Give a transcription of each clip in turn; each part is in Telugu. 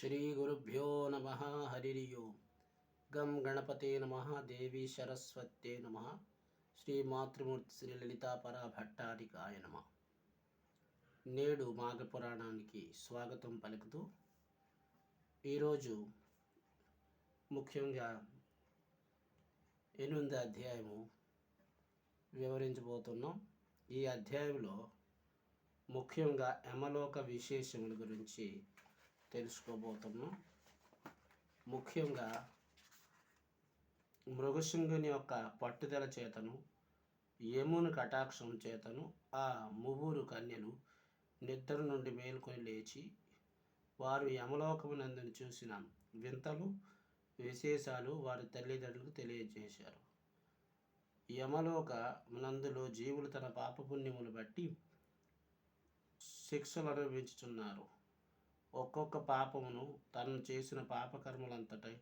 శ్రీగురుభ్యో నమ హరి ఓం గం గణపతే నమ దేవీ సరస్వత్యే నమ శ్రీ మాతృమూర్తి శ్రీ లలితాపర భట్టారికాయ నమ నేడు మాఘ పురాణానికి స్వాగతం పలుకుతూ ఈరోజు ముఖ్యంగా ఎనిమిది అధ్యాయము వివరించబోతున్నాం. ఈ అధ్యాయంలో ముఖ్యంగా యమలోక విశేషముల గురించి తెలుసుకోబోతున్నాం. ముఖ్యంగా మృగశృంగుని యొక్క పట్టుదల చేతను యముని కటాక్షం చేతను ఆ ముగ్గురు కన్యలు నిద్ర నుండి మేల్కొని లేచి వారు యమలోకమునందుని చూసిన వింతలు విశేషాలు వారి తల్లిదండ్రులకు తెలియజేశారు. యమలోక నందులో జీవులు తన పాపపుణ్యములు బట్టి శిక్షలు అనుభవించుతున్నారు ఒక్కొక్క పాపమును తను చేసిన పాపకర్మలంతటై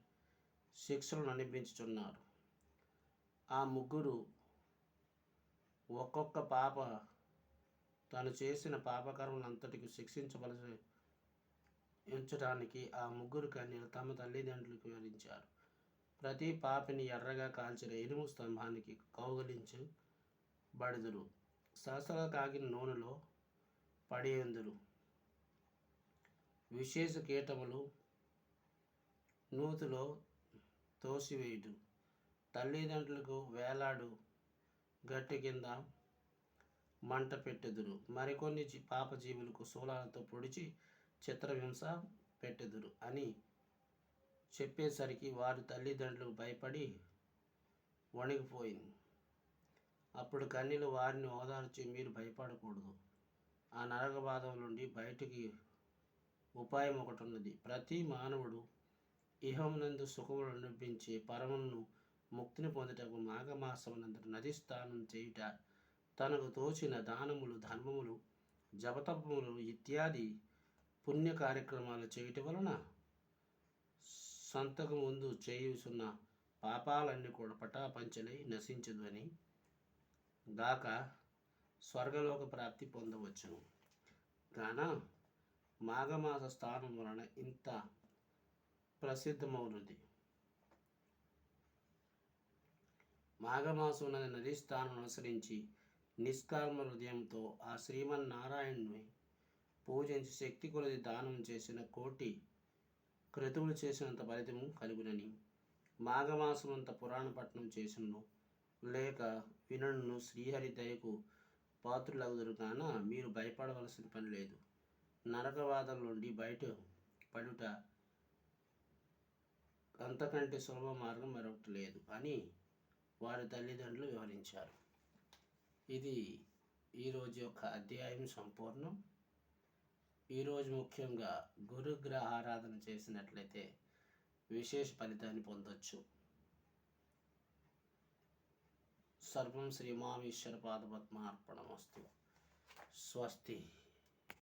శిక్షలను అనిపించుచున్నారు ఆ ముగ్గురు ఒక్కొక్క పాప తను చేసిన పాపకర్మలంతటికి శిక్షించవలసి ఉంచడానికి ఆ ముగ్గురు కన్యలు తమ తల్లిదండ్రులకు వివరించారు. ప్రతి పాపిని ఎర్రగా కాల్చిన ఇనుము స్తంభానికి కౌగలించు బడుదురు సరసగా కాగిన నూనెలో పడేందురు. విశేష కీటములు నూతిలో తోసివేయుడు తల్లిదండ్రులకు వేలాడు గట్టి కింద మంట పెట్టెదురు. మరికొన్ని జీ- పాపజీవులకు శూలాలతో పొడిచి చిత్రహింస పెట్టెదురు అని చెప్పేసరికి వారి తల్లిదండ్రులు భయపడి వణిగిపోయింది. అప్పుడు కన్నీలు వారిని ఓదార్చి మీరు భయపడకూడదు. ఆ నరక బాధల నుండి బయటికి ఉపాయం ఒకటి ఉన్నది ప్రతి మానవుడు ఇహమునందు సుఖములు అనిపించి పరమును ముక్తిని పొందుటకు మాఘమాసమునందు నది స్నానం చేయుట తనకు తోచిన దానములు ధర్మములు జపతపములు ఇత్యాది పుణ్య కార్యక్రమాలు చేయుట వలన సంతకు ముందు చేయుచున్న పాపాలన్నీ కూడా పటాపంచలై నశించదు అని గాక స్వర్గలోక ప్రాప్తి పొందవచ్చును. కాన మాఘమాస స్థానం వలన ఇంత ప్రసిద్ధమవుతుంది మాఘమాసం నది నదీ స్థానం అనుసరించి నిష్కామ హృదయంతో ఆ శ్రీమన్నారాయణుని పూజించి శక్తి కొలది దానం చేసిన కోటి క్రతువులు చేసినంత ఫలితము కలుగునని మాఘమాసమంత పురాణపట్నం చేసినను లేక వినను శ్రీహరి దయకు పాత్రులగుదురు కాన మీరు భయపడవలసిన పని లేదు. నరకవాదం నుండి బయట పడుట అంతకంటే సులభ మార్గం మరొకటి లేదు అని వారి తల్లిదండ్రులు వివరించారు. ఇది ఈరోజు యొక్క అధ్యాయం సంపూర్ణం. ఈరోజు ముఖ్యంగా గురుగ్రహ ఆరాధన చేసినట్లయితే విశేష ఫలితాన్ని పొందొచ్చు. సర్వం శ్రీమామీశ్వర పాదపద్మార్పణమస్తు స్వస్తి.